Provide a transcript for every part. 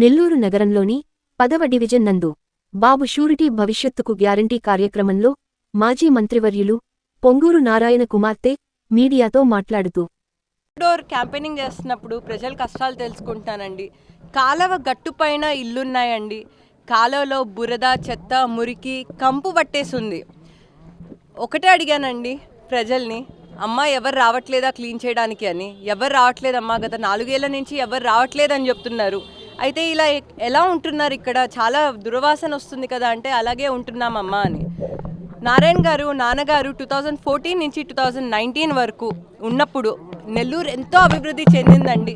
నెల్లూరు నగరంలోని పదవ డివిజన్ నందు బాబు షూరిటీ భవిష్యత్తుకు గ్యారంటీ కార్యక్రమంలో మాజీ మంత్రివర్యులు పొంగూరు నారాయణ కుమార్తె మీడియాతో మాట్లాడుతూ డోర్ క్యాంపెయినింగ్ చేస్తున్నప్పుడు ప్రజల కష్టాలు తెలుసుకుంటానండి. కాలవ గట్టుపైన ఇల్లున్నాయండి. కాలువలో బురద చెత్త మురికి కంపు పట్టేసింది. ఒకటే అడిగానండి ప్రజల్ని అమ్మ ఎవరు రావట్లేదా క్లీన్ చేయడానికి? అని. ఎవరు రావట్లేదమ్మా గత నాలుగేళ్ళ నుంచి ఎవరు రావట్లేదని చెప్తున్నారు. అయితే ఇలా ఎలా ఉంటున్నారు ఇక్కడ? చాలా దుర్వాసన వస్తుంది కదా అంటే అలాగే ఉంటున్నామమ్మా అని. నారాయణ గారు నాన్నగారు టూ థౌజండ్ ఫోర్టీన్ నుంచి టూ థౌజండ్ నైన్టీన్ వరకు ఉన్నప్పుడు నెల్లూరు ఎంతో అభివృద్ధి చెందిందండి.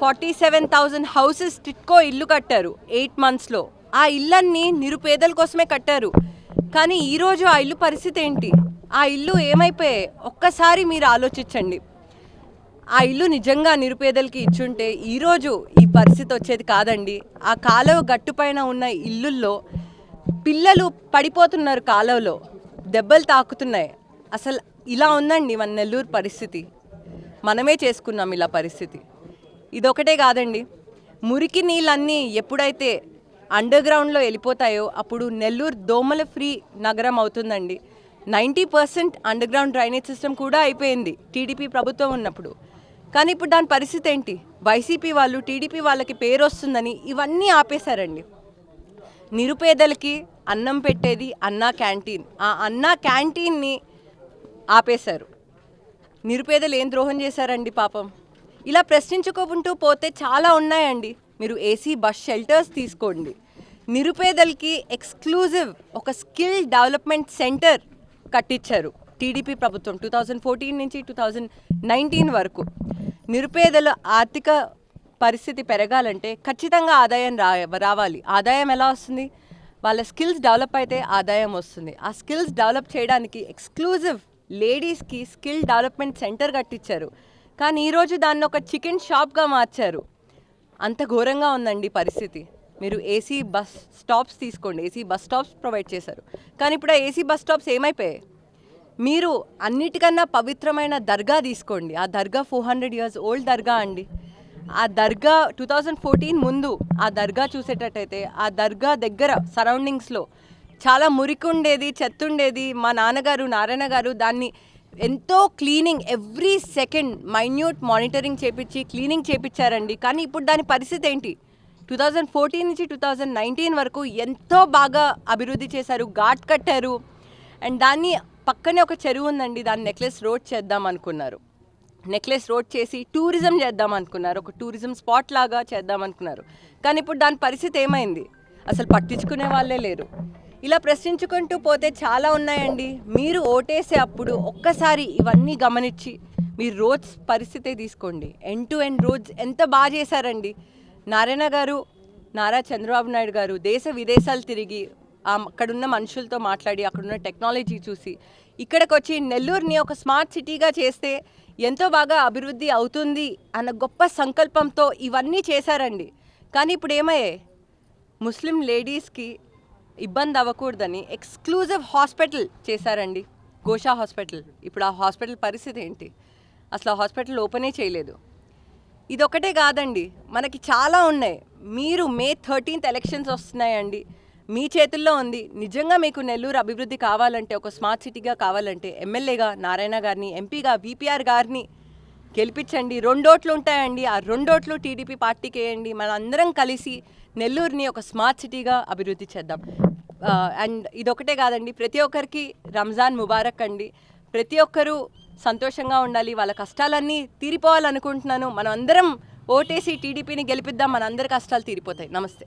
Forty seven thousand houses TIDCO ఇల్లు కట్టారు ఎయిట్ మంత్స్లో ఆ ఇల్లన్నీ నిరుపేదల కోసమే కట్టారు. కానీ ఈరోజు ఆ ఇల్లు పరిస్థితి ఏంటి? ఆ ఇల్లు ఏమైపోయాయి? ఒక్కసారి మీరు ఆలోచించండి. ఆ ఇల్లు నిజంగా నిరుపేదలకి ఇచ్చుంటే ఈరోజు ఈ పరిస్థితి వచ్చేది కాదండి. ఆ కాలువ గట్టుపైన ఉన్న ఇల్లుల్లో పిల్లలు పడిపోతున్నారు కాలువలో. దెబ్బలు తాకుతున్నాయి. అసలు ఇలా ఉందండి మన నెల్లూరు పరిస్థితి. మనమే చేసుకున్నాం ఇలా పరిస్థితి. ఇదొకటే కాదండి. మురికి నీళ్ళన్నీ ఎప్పుడైతే అండర్ గ్రౌండ్లో వెళ్ళిపోతాయో అప్పుడు నెల్లూరు దోమల ఫ్రీ నగరం అవుతుందండి. Ninety percent underground drainage system కూడా అయిపోయింది. టీడీపీ ప్రభుత్వం ఉన్నప్పుడు. కానీ ఇప్పుడు దాని పరిస్థితి ఏంటి? వైసీపీ వాళ్ళు టీడీపీ వాళ్ళకి పేరు వస్తుందని ఇవన్నీ ఆపేశారండి. నిరుపేదలకి అన్నం పెట్టేది అన్నా క్యాంటీన్. ఆ అన్నా క్యాంటీన్ని ఆపేశారు. నిరుపేదలు ఏం ద్రోహం చేశారండి పాపం? ఇలా ప్రశ్నించుకుంటూ పోతే చాలా ఉన్నాయండి. మీరు ఏసీ బస్ షెల్టర్స్ తీసుకోండి. నిరుపేదలకి ఎక్స్క్లూజివ్ ఒక స్కిల్ డెవలప్మెంట్ సెంటర్ కట్టించారు. టీడీపీ ప్రభుత్వం టూ థౌజండ్ ఫోర్టీన్ నుంచి టూ థౌజండ్ నైన్టీన్ వరకు నిరుపేదల ఆర్థిక పరిస్థితి పెరగాలంటే ఖచ్చితంగా ఆదాయం రా రావాలి. ఆదాయం ఎలా వస్తుంది? వాళ్ళ స్కిల్స్ డెవలప్ అయితే ఆదాయం వస్తుంది. ఆ స్కిల్స్ డెవలప్ చేయడానికి ఎక్స్క్లూజివ్ లేడీస్కి స్కిల్ డెవలప్మెంట్ సెంటర్ కట్టించారు. కానీ ఈరోజు దాన్ని ఒక చికెన్ షాప్గా మార్చారు. అంత ఘోరంగా ఉందండి పరిస్థితి. మీరు ఏసీ బస్ స్టాప్స్ తీసుకోండి. ఏసీ బస్ స్టాప్స్ ప్రొవైడ్ చేశారు. కానీ ఇప్పుడు ఆ ఏసీ బస్ స్టాప్స్ ఏమైపోయాయి? మీరు అన్నిటికన్నా పవిత్రమైన దర్గా తీసుకోండి. ఆ దర్గా ఫోర్ హండ్రెడ్ ఇయర్స్ ఓల్డ్ దర్గా అండి. ఆ దర్గా టూ థౌజండ్ ఫోర్టీన్ ముందు ఆ దర్గా చూసేటట్టయితే ఆ దర్గా దగ్గర సరౌండింగ్స్లో చాలా మురికి ఉండేది చెత్త ఉండేది మా నాన్నగారు నారాయణ గారు దాన్ని ఎంతో cleaning every second minute monitoring చేపించి క్లీనింగ్ చేపించారండి. కానీ ఇప్పుడు దాని పరిస్థితి ఏంటి? టూ థౌజండ్ ఫోర్టీన్ నుంచి టూ థౌజండ్ నైన్టీన్ వరకు ఎంతో బాగా అభివృద్ధి చేశారు ఘాట్ కట్టారు. అండ్ దాన్ని పక్కనే ఒక చెరువు ఉందండి దాన్ని నెక్లెస్ రోడ్ చేద్దాం అనుకున్నారు. నెక్లెస్ రోడ్ చేసి టూరిజం చేద్దాం అనుకున్నారు. ఒక టూరిజం స్పాట్ లాగా చేద్దాం అనుకున్నారు. కానీ ఇప్పుడు దాని పరిస్థితి ఏమైంది? అసలు పట్టించుకునే వాళ్ళే లేరు. ఇలా ప్రశ్నించుకుంటూ పోతే చాలా ఉన్నాయండి. మీరు ఓటేసే అప్పుడు ఒక్కసారి ఇవన్నీ గమనించి మీరు రోడ్స్ పరిస్థితే తీసుకోండి. ఎండ్ టు ఎండ్ రోడ్స్ ఎంత బాగా చేశారండి. నారాయణ గారు నారా చంద్రబాబు నాయుడు గారు దేశ విదేశాలు తిరిగి అక్కడున్న మనుషులతో మాట్లాడి అక్కడున్న టెక్నాలజీ చూసి. ఇక్కడికి వచ్చి నెల్లూరుని ఒక స్మార్ట్ సిటీగా చేస్తే ఎంతో బాగా అభివృద్ధి అవుతుంది అన్న గొప్ప సంకల్పంతో ఇవన్నీ చేశారండి. కానీ ఇప్పుడు ఏమయ్యే ముస్లిం లేడీస్కి ఇబ్బంది అవ్వకూడదని ఎక్స్క్లూజివ్ హాస్పిటల్ చేశారండి. గోషా హాస్పిటల్ ఇప్పుడు ఆ హాస్పిటల్ పరిస్థితి ఏంటి? అసలు ఆ హాస్పిటల్ ఓపెనే చేయలేదు. ఇదొకటే కాదండి. మనకి చాలా ఉన్నాయి. మీరు మే థర్టీన్త్ ఎలక్షన్స్ వస్తున్నాయండి. మీ చేతుల్లో ఉంది. నిజంగా మీకు నెల్లూరు అభివృద్ధి కావాలంటే ఒక స్మార్ట్ సిటీగా కావాలంటే ఎమ్మెల్యేగా నారాయణ గారిని ఎంపీగా విపిఆర్ గారిని గెలిపించండి. రెండోట్లు ఉంటాయండి. ఆ రెండోట్లు టీడీపీ పార్టీకి వేయండి. మనందరం కలిసి నెల్లూరుని ఒక స్మార్ట్ సిటీగా అభివృద్ధి చేద్దాం. అండ్ ఇదొకటే కాదండి. ప్రతి ఒక్కరికి రంజాన్ ముబారక్ అండి. ప్రతి ఒక్కరూ సంతోషంగా ఉండాలి. వాళ్ళ కష్టాలన్నీ తీరిపోవాలనుకుంటున్నాను. మనం అందరం ఓటేసి టీడీపీని గెలిపిద్దాం. మన అందరి కష్టాలు తీరిపోతాయి. నమస్తే.